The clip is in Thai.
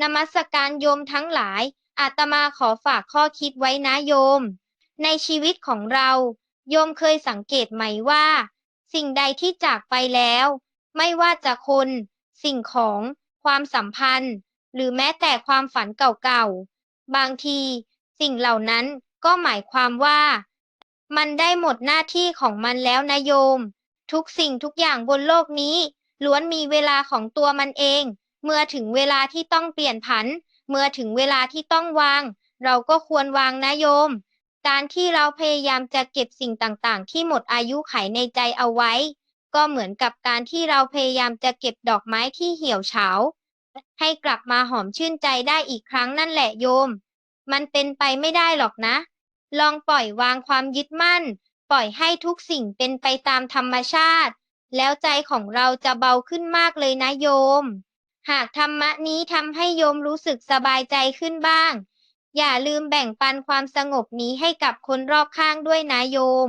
นมัสการโยมทั้งหลาย อาตมาขอฝากข้อคิดไว้นะโยม ในชีวิตของเรา โยมเคยสังเกตไหมว่า สิ่งใดที่จากไปแล้ว ไม่ว่าจะคน สิ่งของ ความสัมพันธ์ หรือแม้แต่ความฝันเก่าๆ บางที สิ่งเหล่านั้นก็หมายความว่า มันได้หมดหน้าที่ของมันแล้วนะโยม ทุกสิ่งทุกอย่างบนโลกนี้ล้วนมีเวลาของตัวมันเอง เมื่อถึงเวลาที่ต้องเปลี่ยนผัน เมื่อถึงเวลาที่ต้องวาง เราก็ควรวางนะโยม การที่เราพยายามจะเก็บสิ่งต่างๆ ที่หมดอายุไขในใจเอาไว้ ก็เหมือนกับการที่เราพยายามจะเก็บดอกไม้ที่เหี่ยวเฉา ให้กลับมาหอมชื่นใจได้อีกครั้งนั่นแหละโยม มันเป็นไปไม่ได้หรอกนะ ลองปล่อยวางความยึดมั่น ปล่อยให้ทุกสิ่งเป็นไปตามธรรมชาติ แล้วใจของเราจะเบาขึ้นมากเลยนะโยม หากธรรมะนี้ทำให้โยมรู้สึกสบายใจขึ้นบ้าง อย่าลืมแบ่งปันความสงบนี้ให้กับคนรอบข้างด้วยนะโยม